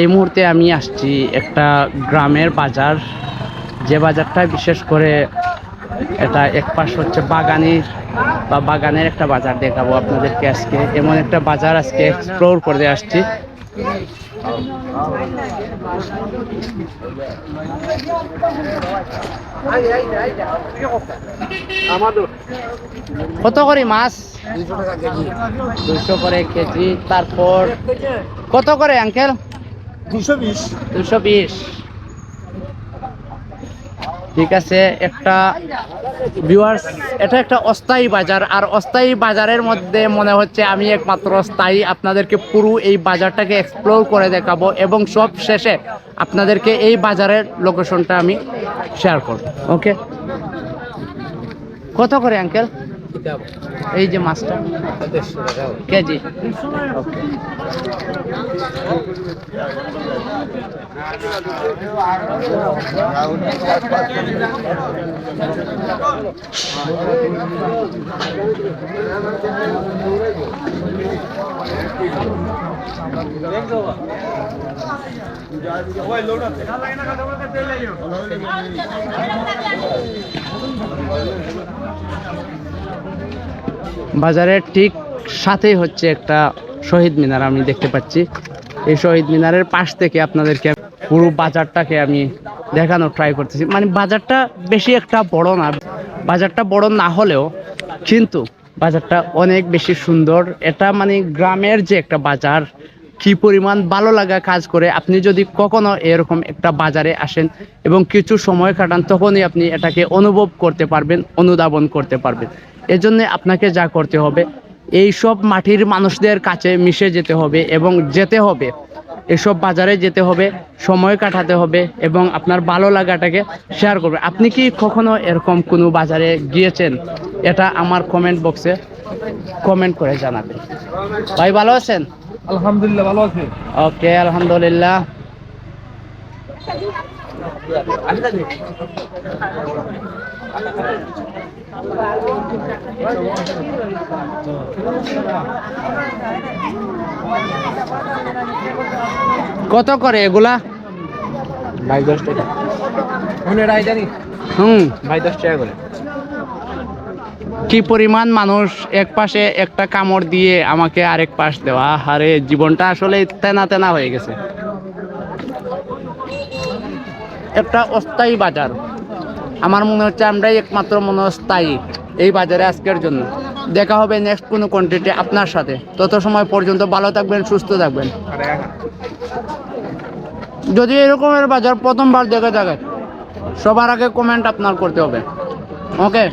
এই মুহূর্তে আমি আসছি একটা গ্রামের বাজার। যে বাজারটা বিশেষ করে এটা এক পাশ হচ্ছে বাগানের বা বাগানের একটা বাজার দেখাবো আপনাদেরকে আজকে। এমন একটা বাজার আজকে এক্সপ্লোর করে আসছি। কত করে মাছ? দুশো করে কেজি। তারপর কত করে আঙ্কেল? দুশো বিশ। দুশো বিশ। ঠিক আছে একটা ভিউয়ার্স এটা একটা অস্থায়ী বাজার। আর অস্থায়ী বাজারের মধ্যে মনে হচ্ছে আমি একমাত্র স্থায়ী। আপনাদেরকে পুরো এই বাজারটাকে এক্সপ্লোর করে দেখাবো এবং সব শেষে আপনাদেরকে এই বাজারের লোকেশনটা আমি শেয়ার করব। ওকে কত করে আঙ্কেল এই যে মাছটা। কেজি। ওকে বাজারের ঠিক সাথেই হচ্ছে একটা শহীদ মিনার আমি দেখতে পাচ্ছি। এই শহীদ মিনারের পাশ থেকে আপনাদেরকে পুরো বাজারটাকে আমি দেখানোর ট্রাই করতেছি। মানে বাজারটা বেশি একটা বড় না, বাজারটা বড় না হলেও কিন্তু বাজারটা অনেক বেশি সুন্দর। এটা মানে গ্রামের যে একটা বাজার, কি পরিমাণ ভালো লাগা কাজ করে। আপনি যদি কখনো এরকম একটা বাজারে আসেন এবং কিছু সময় কাটান, তখনই আপনি এটাকে অনুভব করতে পারবেন, অনুধাবন করতে পারবেন। এজন্য আপনাকে যা করতে হবে এই সব মাটির মানুষদের কাছে মিশে যেতে হবে এবং যেতে হবে। এসব বাজারে যেতে হবে সময় কাটাতে হবে এবং আপনার ভালো লাগাটাকে শেয়ার করবে। আপনি কি কখনো এরকম কোনো বাজারে গিয়েছেন? এটা আমার কমেন্ট বক্সে কমেন্ট করে জানাবেন। ভাই ভালো আছেন? আলহামদুলিল্লাহ ভালো আছে। ওকে আলহামদুলিল্লাহ। কত করে এগুলা? ভাই দশ টাকা। জানি। হুম। ভাই দশ টাকা করে। কি পরিমাণ মানুষ এক পাশে একটা কামড় দিয়ে আমাকে আরেক পাশ দেওয়া আরে জীবনটা আসলে তেনা তেনা হয়ে গেছে। একটা অস্থায়ী বাজার। আমার মনে হচ্ছে আমরাই একমাত্র মনে স্থায়ী এই বাজারে আজকের জন্য। দেখা হবে নেক্সট কোনো কন্টেন্টে আপনার সাথে। তত সময় পর্যন্ত ভালো থাকবেন, সুস্থ থাকবেন। যদি এরকমের বাজার প্রথমবার দেখে থাকেন সবার আগে কমেন্ট আপনার করতে হবে। ওকে